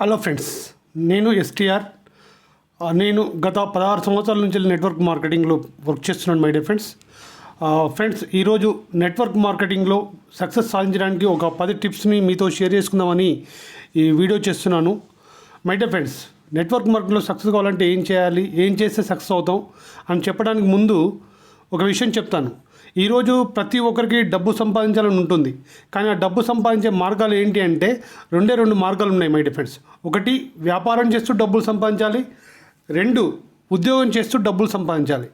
Hello friends నేను STR. నేను గత పదహారు సంవత్సరాల నుంచి నెట్వర్క్ మార్కెటింగ్లో వర్క్ చేస్తున్నాను మై డియర్ ఫ్రెండ్స్. ఫ్రెండ్స్ ఈరోజు నెట్వర్క్ మార్కెటింగ్లో సక్సెస్ సాధించడానికి ఒక పది టిప్స్ని మీతో షేర్ చేసుకుందామని ఈ వీడియో చేస్తున్నాను. మై డియర్ ఫ్రెండ్స్ నెట్వర్క్ మార్కెటింగ్లో సక్సెస్ కావాలంటే ఏం చేయాలి? ఏం చేస్తే సక్సెస్ అవుతాం? అని చెప్పడానికి ముందు ఒక విషయం చెప్తాను. ఈరోజు ప్రతి ఒక్కరికి డబ్బు సంపాదించాలని ఉంటుంది. కానీ ఆ డబ్బు సంపాదించే మార్గాలు ఏంటి అంటే రెండే రెండు మార్గాలు ఉన్నాయి మై డిఫెండ్స్ ఒకటి వ్యాపారం చేస్తూ డబ్బులు సంపాదించాలి. రెండు ఉద్యోగం చేస్తూ డబ్బులు సంపాదించాలి.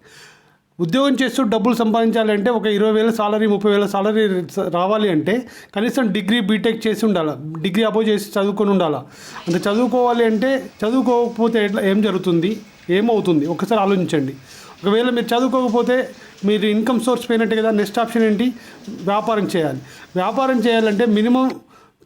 ఉద్యోగం చేస్తూ డబ్బులు సంపాదించాలి అంటే ఒక ఇరవై వేల సాలరీ ముప్పై వేల సాలరీ రావాలి అంటే కనీసం డిగ్రీ బీటెక్ చేసి ఉండాలి? డిగ్రీ అబోవ్ చేసి చదువుకొని ఉండాలి? అంటే చదువుకోవాలి అంటే చదువుకోకపోతే ఎట్లా? ఏం జరుగుతుంది? ఏమవుతుంది? ఒకసారి ఆలోచించండి. ఒకవేళ మీరు చదువుకోకపోతే మీరు ఇన్కమ్ సోర్స్ పోయినట్టే కదా నెక్స్ట్ ఆప్షన్ ఏంటి? వ్యాపారం చేయాలి. వ్యాపారం చేయాలంటే మినిమం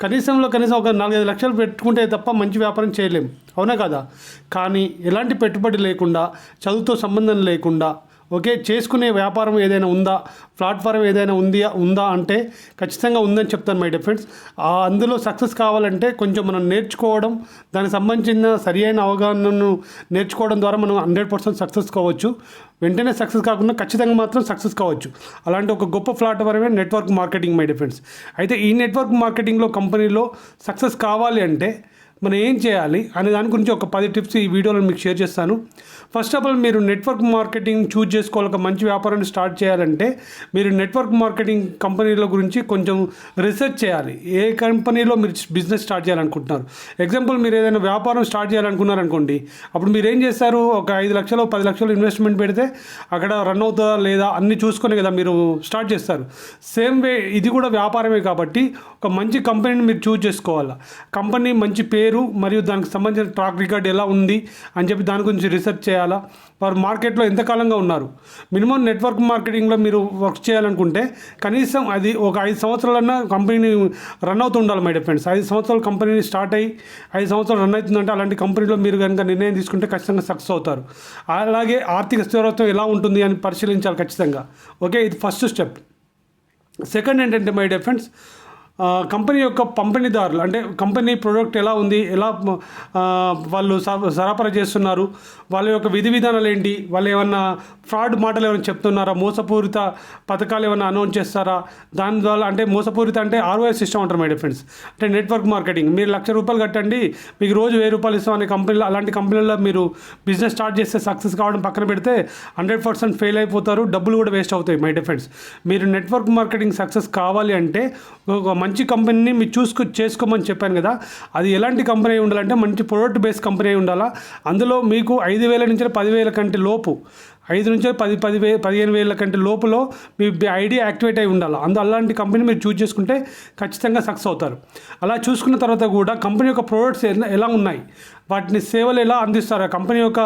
కనీసంలో కనీసం ఒక నాలుగైదు లక్షలు పెట్టుకుంటే తప్ప మంచి వ్యాపారం చేయలేం. అవునా కదా? కానీ ఎలాంటి పెట్టుబడి లేకుండా చదువుతో సంబంధం లేకుండా ఓకే చేసుకునే వ్యాపారం ఏదైనా ఉందా? ప్లాట్ఫారం ఏదైనా ఉంది ఉందా అంటే ఖచ్చితంగా ఉందని చెప్తాను మై డిఫెండ్స్ అందులో సక్సెస్ కావాలంటే కొంచెం మనం నేర్చుకోవడం దానికి సంబంధించిన సరి అయిన అవగాహనను నేర్చుకోవడం ద్వారా మనం హండ్రెడ్ పర్సెంట్ సక్సెస్ కావచ్చు. వెంటనే సక్సెస్ కాకుండా ఖచ్చితంగా మాత్రం సక్సెస్ కావచ్చు. అలాంటి ఒక గొప్ప ప్లాట్ఫారమే నెట్వర్క్ మార్కెటింగ్ మై డిఫెండ్స్ అయితే ఈ నెట్వర్క్ మార్కెటింగ్లో కంపెనీలో సక్సెస్ కావాలి అంటే మనం ఏం చేయాలి అనే దాని గురించి ఒక పది టిప్స్ ఈ వీడియోలో మీకు షేర్ చేస్తాను. ఫస్ట్ ఆఫ్ ఆల్ మీరు నెట్వర్క్ మార్కెటింగ్ చూజ్ చేసుకోవాలి. ఒక మంచి వ్యాపారాన్ని స్టార్ట్ చేయాలంటే మీరు నెట్వర్క్ మార్కెటింగ్ కంపెనీల గురించి కొంచెం రీసెర్చ్ చేయాలి. ఏ కంపెనీలో మీరు బిజినెస్ స్టార్ట్ చేయాలనుకుంటున్నారు? ఎగ్జాంపుల్ మీరు ఏదైనా వ్యాపారం స్టార్ట్ చేయాలనుకున్నారనుకోండి అప్పుడు మీరు ఏం చేస్తారు? ఒక ఐదు లక్షలు పది లక్షలు ఇన్వెస్ట్మెంట్ పెడితే అక్కడ రన్ అవుతుందా లేదా అన్ని చూసుకొని కదా మీరు స్టార్ట్ చేస్తారు. సేమ్ వే ఇది కూడా వ్యాపారమే కాబట్టి ఒక మంచి కంపెనీని మీరు చూజ్ చేసుకోవాలి. కంపెనీ మంచి పే పేరు మరియు దానికి సంబంధించిన ట్రాక్ రికార్డ్ ఎలా ఉంది అని చెప్పి దాని గురించి రీసెర్చ్ చేయాలా? వారు మార్కెట్లో ఎంతకాలంగా ఉన్నారు? మినిమం నెట్వర్క్ మార్కెటింగ్లో మీరు వర్క్ చేయాలనుకుంటే కనీసం అది ఒక ఐదు సంవత్సరాలన్నా కంపెనీని రన్ అవుతూ ఉండాలి మై ఫ్రెండ్స్ ఐదు సంవత్సరాల కంపెనీని స్టార్ట్ అయ్యి ఐదు సంవత్సరాలు రన్ అవుతుందంటే అలాంటి కంపెనీలో మీరు కనుక నిర్ణయం తీసుకుంటే ఖచ్చితంగా సక్సెస్ అవుతారు. అలాగే ఆర్థిక స్థిరత్వం ఎలా ఉంటుంది అని పరిశీలించాలి ఖచ్చితంగా. ఓకే ఇది ఫస్ట్ స్టెప్ సెకండ్ ఏంటంటే మై ఫ్రెండ్స్ కంపెనీ యొక్క పంపిణీదారులు అంటే కంపెనీ ప్రోడక్ట్ ఎలా ఉంది ఎలా వాళ్ళు సరఫరా చేస్తున్నారు వాళ్ళ యొక్క విధి విధానాలు ఏంటి వాళ్ళు ఏమన్నా ఫ్రాడ్ మాటలు ఏమైనా చెప్తున్నారా మోసపూరిత పథకాలు ఏమైనా అనౌన్స్ చేస్తారా దాని ద్వారా అంటే మోసపూరిత అంటే ఆర్ఓఐ సిస్టమ్ అంటారు మై ఫ్రెండ్స్. అంటే నెట్వర్క్ మార్కెటింగ్ మీరు లక్ష రూపాయలు కట్టండి మీకు రోజు వెయ్యి రూపాయలు ఇస్తాం అనే కంపెనీలో అలాంటి కంపెనీలో మీరు బిజినెస్ స్టార్ట్ చేస్తే సక్సెస్ కావడం పక్కన పెడితే హండ్రెడ్ పర్సెంట్ ఫెయిల్ అయిపోతారు డబ్బులు కూడా వేస్ట్ అవుతాయి మై డిఫెండ్స్ మీరు నెట్వర్క్ మార్కెటింగ్ సక్సెస్ కావాలి అంటే మంచి కంపెనీని మీరు చూసుకో చేసుకోమని చెప్పాను కదా అది ఎలాంటి కంపెనీ ఉండాలంటే మంచి ప్రొడక్ట్ బేస్ కంపెనీ అయి ఉండాలా? అందులో మీకు ఐదు వేల నుంచి పదివేల కంటే లోపు ఐదు నుంచి పది పది వే పదిహేను వేల కంటే లోపులో మీ ఐడి యాక్టివేట్ అయి ఉండాలి? అందు అలాంటి కంపెనీ మీరు చూస్ చేసుకుంటే ఖచ్చితంగా సక్సెస్ అవుతారు. అలా చూసుకున్న తర్వాత కూడా కంపెనీ యొక్క ప్రోడక్ట్స్ ఎలా ఉన్నాయి? వాటిని సేవలు ఎలా అందిస్తారు? ఆ కంపెనీ యొక్క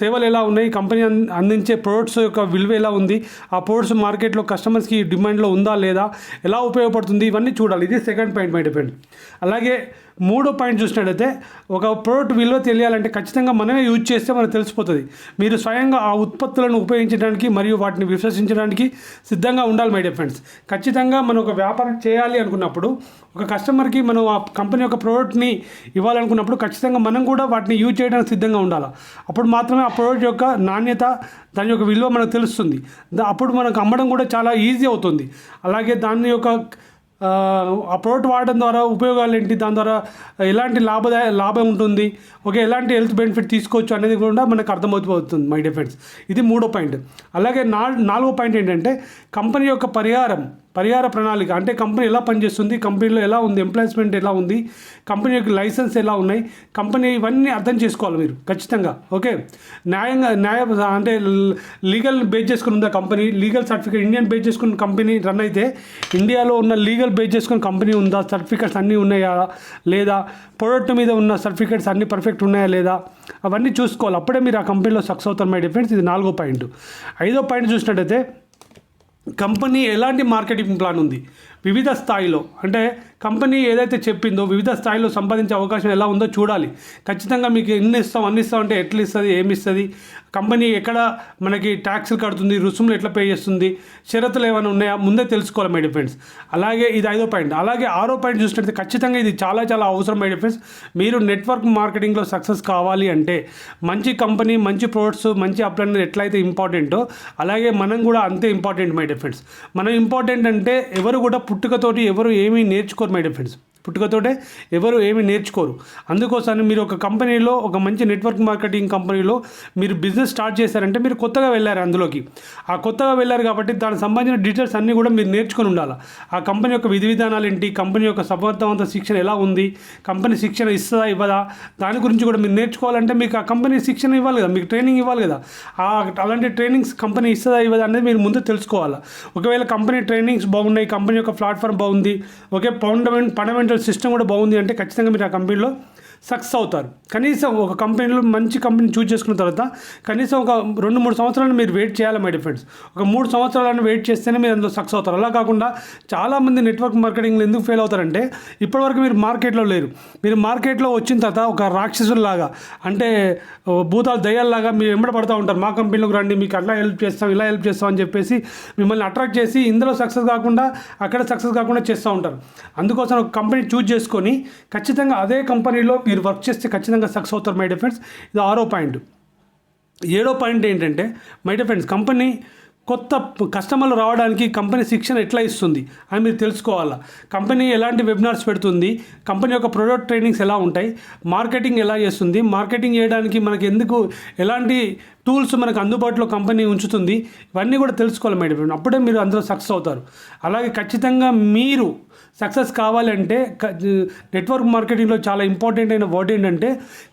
సేవలు ఎలా ఉన్నాయి? కంపెనీ అందించే ప్రోడక్ట్స్ యొక్క విలువ ఎలా ఉంది? ఆ ప్రోడక్ట్స్ మార్కెట్లో కస్టమర్స్కి డిమాండ్లో ఉందా లేదా? ఎలా ఉపయోగపడుతుంది? ఇవన్నీ చూడాలి. ఇది సెకండ్ పాయింట్ మై డిపెండ్ అలాగే మూడో పాయింట్ చూసినట్టయితే ఒక ప్రోడక్ట్ విలువ తెలియాలంటే ఖచ్చితంగా మనమే యూజ్ చేస్తే మనకు తెలిసిపోతుంది. మీరు స్వయంగా ఆ ఉత్పత్తులను ఉపయోగించడానికి మరియు వాటిని విశ్వసించడానికి సిద్ధంగా ఉండాలి మై డియర్ ఫ్రెండ్స్. ఖచ్చితంగా మనం ఒక వ్యాపారం చేయాలి అనుకున్నప్పుడు ఒక కస్టమర్కి మనం ఆ కంపెనీ యొక్క ప్రోడక్ట్ని ఇవ్వాలనుకున్నప్పుడు ఖచ్చితంగా మనం కూడా వాటిని యూజ్ చేయడానికి సిద్ధంగా ఉండాలి? అప్పుడు మాత్రమే ఆ ప్రోడక్ట్ యొక్క నాణ్యత దాని యొక్క విలువ మనకు తెలుస్తుంది. దా- అప్పుడు మనకు అమ్మడం కూడా చాలా ఈజీ అవుతుంది. అలాగే దాని యొక్క ఆ, ప్రోడక్ట్ వాడడం ద్వారా ఉపయోగాలు ఏంటి? దాని ద్వారా ఎలాంటి లాభదాయ లాభం ఉంటుంది? ఓకే ఎలాంటి హెల్త్ బెనిఫిట్ తీసుకోవచ్చు అనేది కూడా మనకు అర్థమవుతుంది మై డిఫెన్స్ ఇది మూడో పాయింట్ అలాగే నా నాలుగో పాయింట్ ఏంటంటే కంపెనీ యొక్క పరిహారం. పరిహార ప్రణాళిక అంటే కంపెనీ ఎలా పనిచేస్తుంది కంపెనీలో ఎలా ఉంది ఎంప్లాయ్మెంట్ ఎలా ఉంది కంపెనీ యొక్క లైసెన్స్ ఎలా ఉన్నాయి కంపెనీ ఇవన్నీ అర్థం చేసుకోవాలి మీరు ఖచ్చితంగా ఓకే? న్యాయంగా న్యాయ అంటే లీగల్ బేస్ చేసుకుని ఉందా company legal certificate Indian base చేసుకున్న కంపెనీ రన్ అయితే ఇండియాలో ఉన్న లీగల్ బేస్ చేసుకున్న కంపెనీ ఉందా సర్టిఫికేట్స్ అన్నీ ఉన్నాయా లేదా ప్రొడక్ట్ మీద ఉన్న సర్టిఫికేట్స్ అన్నీ పర్ఫెక్ట్ ఉన్నాయా లేదా? అవన్నీ చూసుకోవాలి అప్పుడే మీరు ఆ కంపెనీలో సక్సెస్ అవుతారు మై డిఫరెన్స్ ఇది నాలుగో పాయింట్. ఐదో పాయింట్ చూసినట్టయితే కంపెనీ ఎలాంటి మార్కెటింగ్ ప్లాన్ ఉంది? వివిధ స్థాయిలో అంటే కంపెనీ ఏదైతే చెప్పిందో వివిధ స్థాయిలో సంపాదించే అవకాశం ఎలా ఉందో చూడాలి. ఖచ్చితంగా మీకు ఎన్ని ఇస్తాం అన్ని ఇస్తాం అంటే ఎట్లా ఇస్తుంది ఏమి ఇస్తుంది? కంపెనీ ఎక్కడ మనకి ట్యాక్స్లు కడుతుంది రుసుములు ఎట్లా పే చేస్తుంది షరతులు ఏమైనా ఉన్నాయా? ముందే తెలుసుకోవాలి మై డిఫెండ్స్ అలాగే ఇది ఐదో పాయింట్. అలాగే ఆరో పాయింట్ చూసినట్లయితే ఖచ్చితంగా ఇది చాలా చాలా అవసరం మై డిఫెండ్స్ మీరు నెట్వర్క్ మార్కెటింగ్లో సక్సెస్ కావాలి అంటే మంచి కంపెనీ మంచి ప్రొడక్ట్స్ మంచి అప్లైన్ ఎట్లయితే ఇంపార్టెంటో అలాగే మనం కూడా అంతే ఇంపార్టెంట్ మై డిఫెండ్స్ మనం ఇంపార్టెంట్ అంటే ఎవరు కూడా పుట్టుకతోటి ఎవరు ఏమీ నేర్చుకోరు మై ఫ్రెండ్స్ పుట్టుకతోటే ఎవరు ఏమీ నేర్చుకోరు. అందుకోసం మీరు ఒక కంపెనీలో ఒక మంచి నెట్వర్క్ మార్కెటింగ్ కంపెనీలో మీరు బిజినెస్ స్టార్ట్ చేశారంటే మీరు కొత్తగా వెళ్ళారు అందులోకి. ఆ కొత్తగా వెళ్ళారు కాబట్టి దానికి సంబంధించిన డీటెయిల్స్ అన్నీ కూడా మీరు నేర్చుకొని ఉండాలి? ఆ కంపెనీ యొక్క విధి విధానాలు ఏంటి? కంపెనీ యొక్క సమర్థవంత శిక్షణ ఎలా ఉంది? కంపెనీ శిక్షణ ఇస్తుందా ఇవ్వదా? దాని గురించి కూడా మీరు నేర్చుకోవాలంటే మీకు ఆ కంపెనీ శిక్షణ ఇవ్వాలి కదా మీకు ట్రైనింగ్ ఇవ్వాలి కదా. ఆ అలాంటి ట్రైనింగ్స్ కంపెనీ ఇస్తుందా ఇవ్వదా అనేది మీరు ముందు తెలుసుకోవాలి? ఒకవేళ కంపెనీ ట్రైనింగ్స్ బాగున్నాయి కంపెనీ యొక్క ప్లాట్ఫామ్ బాగుంది ఒకే ఫౌండమెంట్ ఫండమెంటల్ సిస్టమ్ కూడా బాగుంది అంటే ఖచ్చితంగా మీరు ఆ కంపెనీలో సక్సెస్ అవుతారు. కనీసం ఒక కంపెనీలో మంచి కంపెనీ చూజ్ చేసుకున్న తర్వాత కనీసం ఒక రెండు మూడు సంవత్సరాలు మీరు వెయిట్ చేయాలి మై డిఫెండ్స్ ఒక మూడు సంవత్సరాలను వెయిట్ చేస్తేనే మీరు అందులో సక్సెస్ అవుతారు. అలా కాకుండా చాలామంది నెట్వర్క్ మార్కెటింగ్లో ఎందుకు ఫెయిల్ అవుతారంటే ఇప్పటివరకు మీరు మార్కెట్లో లేరు. మీరు మార్కెట్లో వచ్చిన తర్వాత ఒక రాక్షసుల్లాగా అంటే భూతాలు దయ్యాల్లాగా మీరు వెంబడి పడుతూ ఉంటారు. మా కంపెనీలోకి రండి మీకు అట్లా హెల్ప్ చేస్తాం ఇలా హెల్ప్ చేస్తాం అని చెప్పేసి మిమ్మల్ని అట్రాక్ట్ చేసి ఇందులో సక్సెస్ కాకుండా అక్కడ సక్సెస్ కాకుండా చేస్తూ ఉంటారు. అందుకోసం ఒక కంపెనీ చూజ్ చేసుకొని ఖచ్చితంగా అదే కంపెనీలో మీరు వర్క్ చేస్తే ఖచ్చితంగా సక్సెస్ అవుతారు మై డిఫెండ్స్ ఇది ఆరో పాయింట్. ఏడో పాయింట్ ఏంటంటే మై డిఫెండ్స్ కంపెనీ కొత్త కస్టమర్లు రావడానికి కంపెనీ శిక్షణ ఎట్లా ఇస్తుంది అని మీరు తెలుసుకోవాలా? కంపెనీ ఎలాంటి వెబినార్స్ పెడుతుంది? కంపెనీ యొక్క ప్రొడక్ట్ ట్రైనింగ్స్ ఎలా ఉంటాయి? మార్కెటింగ్ ఎలా చేస్తుంది? మార్కెటింగ్ చేయడానికి మనకి ఎందుకు ఎలాంటి టూల్స్ మనకు అందుబాటులో కంపెనీ ఉంచుతుంది? ఇవన్నీ కూడా తెలుసుకోవాలి మేడం అప్పుడే మీరు అందులో సక్సెస్ అవుతారు. అలాగే ఖచ్చితంగా మీరు సక్సెస్ కావాలంటే నెట్వర్క్ మార్కెటింగ్లో చాలా ఇంపార్టెంట్ అయిన వర్డ్ ఏంటంటే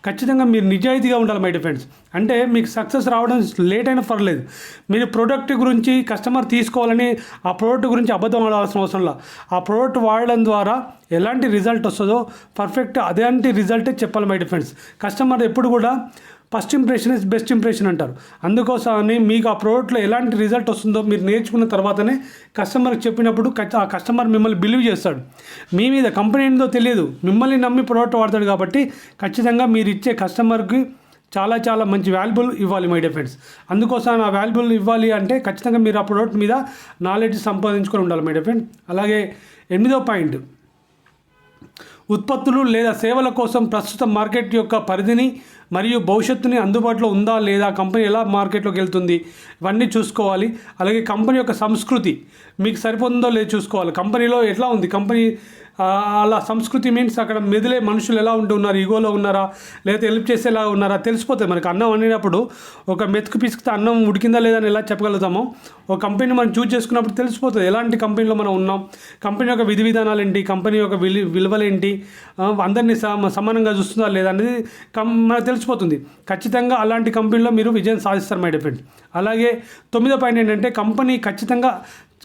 ఖచ్చితంగా మీరు నిజాయితీగా ఉండాలి మై డిఫెండ్స్ అంటే మీకు సక్సెస్ రావడం లేట్ అయినా పర్లేదు. మీరు ప్రోడక్ట్ గురించి కస్టమర్ తీసుకోవాలని ఆ ప్రోడక్ట్ గురించి అబద్ధం ఆడాల్సిన అవసరం లేదు ఆ ప్రోడక్ట్ వాడడం ద్వారా ఎలాంటి రిజల్ట్ వస్తుందో పర్ఫెక్ట్ అదేంటి రిజల్టే చెప్పాలి మై డిఫెండ్స్ కస్టమర్ ఎప్పుడు కూడా first impression is best impression అంటారు. అందుకోసమని మీకు ఆ ప్రోడక్ట్లో ఎలాంటి రిజల్ట్ వస్తుందో మీరు నేర్చుకున్న తర్వాతనే కస్టమర్కి చెప్పినప్పుడు ఆ కస్టమర్ మిమ్మల్ని బిలీవ్ చేస్తాడు. మీ మీద కంపెనీ ఏందో తెలియదు. మిమ్మల్ని నమ్మి ప్రోడక్ట్ వాడతాడు కాబట్టి ఖచ్చితంగా మీరు ఇచ్చే కస్టమర్కి చాలా చాలా మంచి వాల్యుబుల్ ఇవ్వాలి మై ఫ్రెండ్స్ అందుకోసం ఆ వాల్యుబుల్ ఇవ్వాలి అంటే ఖచ్చితంగా మీరు ఆ ప్రోడక్ట్ మీద నాలెడ్జ్ సంపాదించుకొని ఉండాలి మై డిఫెండ్ అలాగే ఎనిమిదో పాయింట్. ఉత్పత్తులు లేదా సేవల కోసం ప్రస్తుత మార్కెట్ యొక్క పరిధిని మరియు భవిష్యత్తుని అందుబాటులో ఉందా లేదా కంపెనీ ఎలా మార్కెట్లోకి వెళ్తుంది ఇవన్నీ చూసుకోవాలి. అలాగే కంపెనీ యొక్క సంస్కృతి మీకు సరిపోతుందో లేదో చూసుకోవాలి. కంపెనీలో ఎట్లా ఉంది? కంపెనీ అలా సంస్కృతి మీన్స్ అక్కడ మెదిలే మనుషులు ఎలా ఉంటున్నారు ఈగోలో ఉన్నారా? లేదా హెల్ప్ చేసేలా ఉన్నారా? తెలిసిపోతుంది. మనకి అన్నం వండినప్పుడు ఒక మెతుకు పిసికితే అన్నం ఉడికిందా లేదా అని ఎలా చెప్పగలుగుతామో ఒక కంపెనీ మనం చూజ్ చేసుకున్నప్పుడు తెలిసిపోతుంది. ఎలాంటి కంపెనీలో మనం ఉన్నాం? కంపెనీ యొక్క విధి విధానాలు ఏంటి? కంపెనీ యొక్క విలు విలువలేంటి అందరినీ సమానంగా చూస్తుందా లేదా అనేది కం మనకు తెలిసిపోతుంది ఖచ్చితంగా అలాంటి కంపెనీలో మీరు విజయం సాధిస్తారు మై డిఫెండ్ అలాగే తొమ్మిదో పాయింట్ ఏంటంటే కంపెనీ ఖచ్చితంగా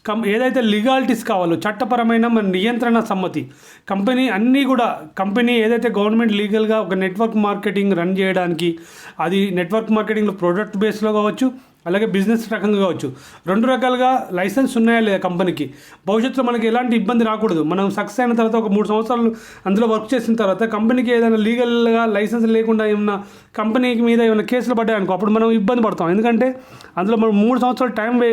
కం ఏదైతే లీగాలిటీస్ కావాలో చట్టపరమైన మన నియంత్రణ సమ్మతి కంపెనీ అన్నీ కూడా కంపెనీ ఏదైతే గవర్నమెంట్ లీగల్గా ఒక నెట్వర్క్ మార్కెటింగ్ రన్ చేయడానికి అది నెట్వర్క్ మార్కెటింగ్లో ప్రోడక్ట్ బేస్లో కావచ్చు అలాగే బిజినెస్ రకంగా కావచ్చు. రెండు రకాలుగా లైసెన్స్ ఉన్నాయా లేదా కంపెనీకి? భవిష్యత్తులో మనకి ఎలాంటి ఇబ్బంది రాకూడదు. మనం సక్సెస్ అయిన తర్వాత ఒక మూడు సంవత్సరాలు అందులో వర్క్ చేసిన తర్వాత కంపెనీకి ఏదైనా లీగల్గా లైసెన్స్ లేకుండా ఏమన్నా కంపెనీకి మీద ఏమైనా కేసులు పడ్డాయనుకో అప్పుడు మనం ఇబ్బంది పడతాం. ఎందుకంటే అందులో మనం మూడు సంవత్సరాలు టైం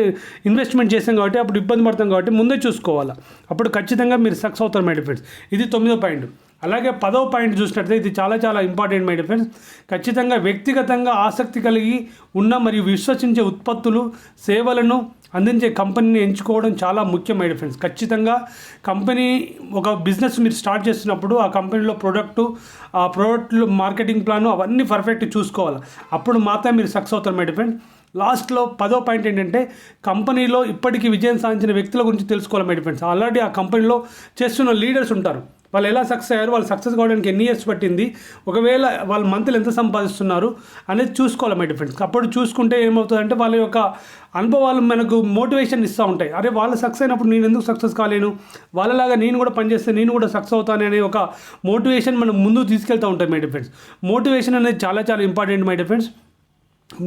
ఇన్వెస్ట్మెంట్ చేసాం కాబట్టి అప్పుడు ఇబ్బంది పడతాం కాబట్టి ముందే చూసుకోవాలి. అప్పుడు ఖచ్చితంగా మీరు సక్సెస్ అవుతారు మై ఫ్రెండ్స్ ఇది తొమ్మిదో పాయింట్. అలాగే పదో పాయింట్ చూసినట్లయితే ఇది చాలా చాలా ఇంపార్టెంట్ మై ఫ్రెండ్స్ ఖచ్చితంగా వ్యక్తిగతంగా ఆసక్తి కలిగి ఉన్న మరియు విశ్వసించే ఉత్పత్తులు సేవలను అందించే కంపెనీని ఎంచుకోవడం చాలా ముఖ్యం మై ఫ్రెండ్స్ ఖచ్చితంగా కంపెనీ ఒక బిజినెస్ మీరు స్టార్ట్ చేస్తున్నప్పుడు ఆ కంపెనీలో ప్రోడక్టు ఆ ప్రోడక్ట్లు మార్కెటింగ్ ప్లాన్ అవన్నీ పర్ఫెక్ట్ చూసుకోవాలి. అప్పుడు మాత్రమే మీరు సక్సెస్ అవుతారు మై ఫ్రెండ్ లాస్ట్లో పదో పాయింట్ ఏంటంటే కంపెనీలో ఇప్పటికీ విజయం సాధించిన వ్యక్తుల గురించి తెలుసుకోవాలి మై ఫ్రెండ్స్ ఆల్రెడీ ఆ కంపెనీలో చేస్తున్న లీడర్స్ ఉంటారు. వాళ్ళు ఎలా సక్సెస్ అయ్యారు వాళ్ళు సక్సెస్ కావడానికి ఎన్ని ఇయర్స్ పట్టింది ఒకవేళ వాళ్ళ మంత్లు ఎంత సంపాదిస్తున్నారు అనేది చూసుకోవాలి మై ఫ్రెండ్స్ అప్పుడు చూసుకుంటే ఏమవుతుందంటే వాళ్ళ యొక్క అనుభవాలు మనకు మోటివేషన్ ఇస్తూ ఉంటాయి. అరే వాళ్ళు సక్సెస్ అయినప్పుడు నేను ఎందుకు సక్సెస్ కాలేను? వాళ్ళలాగా నేను కూడా పనిచేస్తే నేను కూడా సక్సెస్ అవుతాను అనే ఒక మోటివేషన్ మనం ముందు తీసుకెళ్తూ ఉంటాయి మై ఫ్రెండ్స్ మోటివేషన్ అనేది చాలా చాలా ఇంపార్టెంట్ మై ఫ్రెండ్స్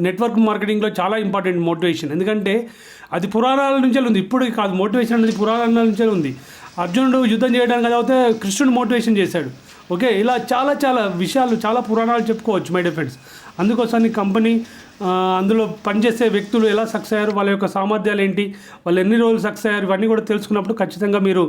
నెట్వర్క్ మార్కెటింగ్లో చాలా ఇంపార్టెంట్ మోటివేషన్ ఎందుకంటే అది పురాణాల నుంచే ఉంది. ఇప్పుడు కాదు మోటివేషన్ అనేది పురాణాల నుంచే ఉంది. అర్జునుడు యుద్ధం చేయడానికి చదివితే కృష్ణుడు మోటివేషన్ చేశాడు. ఓకే? ఇలా చాలా చాలా విషయాలు చాలా పురాణాలు చెప్పుకోవచ్చు మై డియర్ ఫ్రెండ్స్ అందుకోసం కంపెనీ అందులో పనిచేసే వ్యక్తులు ఎలా సక్సెస్ అయ్యారు వాళ్ళ యొక్క సామర్థ్యాలు ఏంటి వాళ్ళు ఎన్ని రోజులు సక్సెస్ అయ్యారు ఇవన్నీ కూడా తెలుసుకున్నప్పుడు ఖచ్చితంగా మీరు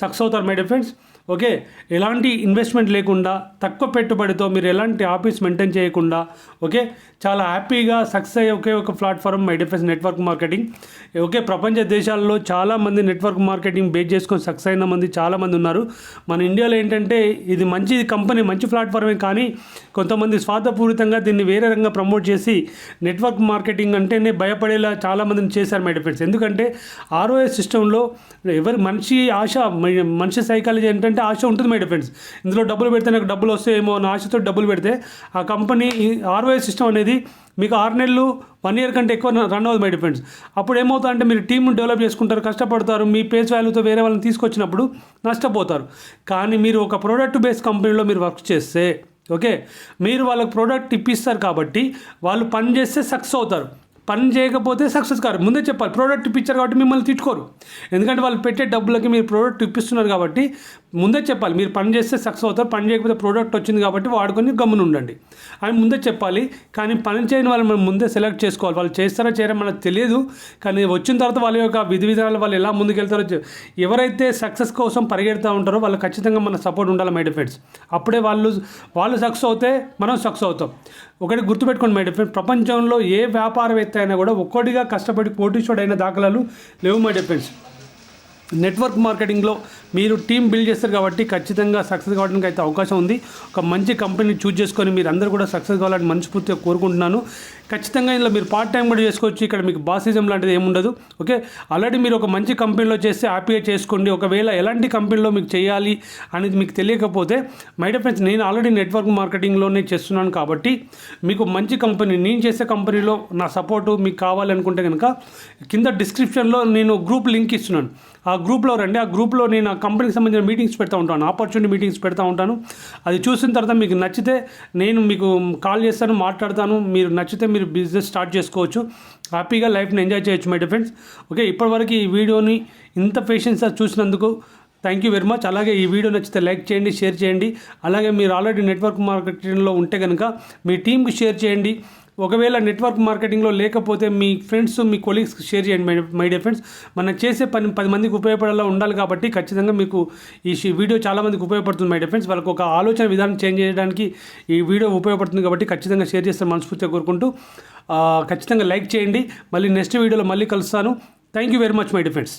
సక్సెస్ అవుతారు మై డియర్ ఫ్రెండ్స్ ఓకే ఎలాంటి ఇన్వెస్ట్మెంట్ లేకుండా తక్కువ పెట్టుబడితో మీరు ఎలాంటి ఆఫీస్ మెయింటైన్ చేయకుండా ఓకే చాలా హ్యాపీగా సక్సెస్ అయ్యే ఒకే ఒక ప్లాట్ఫామ్ మై డిఫెన్స్ నెట్వర్క్ మార్కెటింగ్ ఓకే ప్రపంచ దేశాల్లో చాలామంది నెట్వర్క్ మార్కెటింగ్ బేస్ చేసుకొని సక్సెస్ అయిన మంది చాలామంది ఉన్నారు. మన ఇండియాలో ఏంటంటే ఇది మంచి కంపెనీ మంచి ప్లాట్ఫామే కానీ కొంతమంది స్వార్థపూరితంగా దీన్ని వేరే రంగం ప్రమోట్ చేసి నెట్వర్క్ మార్కెటింగ్ అంటేనే భయపడేలా చాలామందిని చేశారు మై డిఫెన్స్ ఎందుకంటే ఆర్ఓఎస్ సిస్టంలో ఎవరి మనిషి ఆశ మనిషి సైకాలజీ ఏంటంటే ఆశ ఉంటుంది మై ఫ్రెండ్స్ ఇందులో డబ్బులు పెడితే నాకు డబ్బులు వస్తాయేమో అని ఆశతో డబ్బులు పెడితే ఆ కంపెనీ ఆర్ఓఎస్ సిస్టమ్ అనేది మీకు ఆరు నెలలు వన్ ఇయర్ కంటే ఎక్కువ రన్ అవుతుంది మై ఫ్రెండ్స్ అప్పుడు ఏమవుతుందంటే మీరు టీంను డెవలప్ చేసుకుంటారు కష్టపడతారు మీ పేస్ వాల్యూతో వేరే వాళ్ళని తీసుకొచ్చినప్పుడు నష్టపోతారు. కానీ మీరు ఒక ప్రోడక్ట్ బేస్డ్ కంపెనీలో మీరు వర్క్ చేస్తే ఓకే మీరు వాళ్ళకి ప్రోడక్ట్ ఇప్పిస్తారు కాబట్టి వాళ్ళు పని చేస్తే సక్సెస్ అవుతారు. పని చేయకపోతే సక్సెస్ కారు. ముందే చెప్పాలి ప్రోడక్ట్ ఇప్పించారు కాబట్టి మిమ్మల్ని తిట్టుకోరు. ఎందుకంటే వాళ్ళు పెట్టే డబ్బులకి మీరు ప్రోడక్ట్ ఇప్పిస్తున్నారు కాబట్టి ముందే చెప్పాలి. మీరు పని చేస్తే సక్సెస్ అవుతారు పని చేయకపోతే ప్రోడక్ట్ వచ్చింది కాబట్టి వాడుకొని గమ్మున ఉండండి అని ముందే చెప్పాలి. కానీ పని చేయని వాళ్ళు మనం ముందే సెలెక్ట్ చేసుకోవాలి. వాళ్ళు చేస్తారో చేయరా మనకు తెలియదు. కానీ వచ్చిన తర్వాత వాళ్ళ యొక్క విధి విధానాలు వాళ్ళు ఎలా ముందుకెళ్తారో ఎవరైతే సక్సెస్ కోసం పరిగెడుతూ ఉంటారో వాళ్ళు ఖచ్చితంగా మన సపోర్ట్ ఉండాలి మై డిఫెండ్స్ అప్పుడే వాళ్ళు వాళ్ళు సక్సెస్ అవుతే మనం సక్సెస్ అవుతాం. ఒకటి గుర్తుపెట్టుకోండి మై డిఫెండ్స్ ప్రపంచంలో ఏ వ్యాపారవేత్త అయినా కూడా ఒక్కడిగా కష్టపడి పోటీచోడైన దాఖలాలు లేవు మై డిఫెండ్స్ నెట్వర్క్ మార్కెటింగ్లో మీరు టీం బిల్డ్ చేస్తారు కాబట్టి ఖచ్చితంగా సక్సెస్ కావడానికి అయితే అవకాశం ఉంది. ఒక మంచి కంపెనీ చూజ్ చేసుకొని మీరు అందరూ కూడా సక్సెస్ కావాలని మనస్ఫూర్తిగా కోరుకుంటున్నాను. ఖచ్చితంగా ఇందులో మీరు పార్ట్ టైం కూడా చేసుకోవచ్చు. ఇక్కడ మీకు బాసిజం లాంటిది ఏముండదు ఓకే ఆల్రెడీ మీరు ఒక మంచి కంపెనీలో చేస్తే హ్యాపీగా చేసుకోండి. ఒకవేళ ఎలాంటి కంపెనీలో మీకు చేయాలి అనేది మీకు తెలియకపోతే మై ఫ్రెండ్స్ నేను ఆల్రెడీ నెట్వర్క్ మార్కెటింగ్లోనే చేస్తున్నాను కాబట్టి మీకు మంచి కంపెనీ నేను చేసే కంపెనీలో నా సపోర్టు మీకు కావాలనుకుంటే కనుక కింద డిస్క్రిప్షన్లో నేను గ్రూప్ లింక్ ఇస్తున్నాను. ఆ గ్రూప్లో రండి. ఆ గ్రూప్లో నేను కంపెనీకి సంబంధించిన మీటింగ్స్ పెడతా ఉంటాను. ఆపర్చునిటీ మీటింగ్స్ పెడతా ఉంటాను. అది చూసిన తర్వాత మీకు నచ్చితే నేను మీకు కాల్ చేస్తాను మాట్లాడతాను. మీరు నచ్చితే మీరు బిజినెస్ స్టార్ట్ చేసుకోవచ్చు. హ్యాపీగా లైఫ్ని ఎంజాయ్ చేయొచ్చు మై ఫ్రెండ్స్ ఓకే ఇప్పటివరకు ఈ వీడియోని ఇంత పేషెన్స్గా చూసినందుకు థ్యాంక్ యూ వెరీ మచ్ అలాగే ఈ వీడియో నచ్చితే లైక్ చేయండి షేర్ చేయండి. అలాగే మీరు ఆల్రెడీ నెట్వర్క్ మార్కెటింగ్లో ఉంటే కనుక మీ టీంకి షేర్ చేయండి. ఒకవేళ నెట్వర్క్ మార్కెటింగ్లో లేకపోతే మీ ఫ్రెండ్స్ మీ కొలీగ్స్ షేర్ చేయండి మై డియర్ ఫ్రెండ్స్ మనం చేసే పని పది మందికి ఉపయోగపడేలా ఉండాలి కాబట్టి ఖచ్చితంగా మీకు ఈ వీడియో చాలా మందికి ఉపయోగపడుతుంది మై డియర్ ఫ్రెండ్స్ వాళ్ళకి ఒక ఆలోచన విధానం చేంజ్ చేయడానికి ఈ వీడియో ఉపయోగపడుతుంది కాబట్టి ఖచ్చితంగా షేర్ చేస్తాను మనస్ఫూర్తిగా కోరుకుంటూ. ఖచ్చితంగా లైక్ చేయండి. మళ్ళీ నెక్స్ట్ వీడియోలో మళ్ళీ కలుస్తాను. Thank you very much my dear friends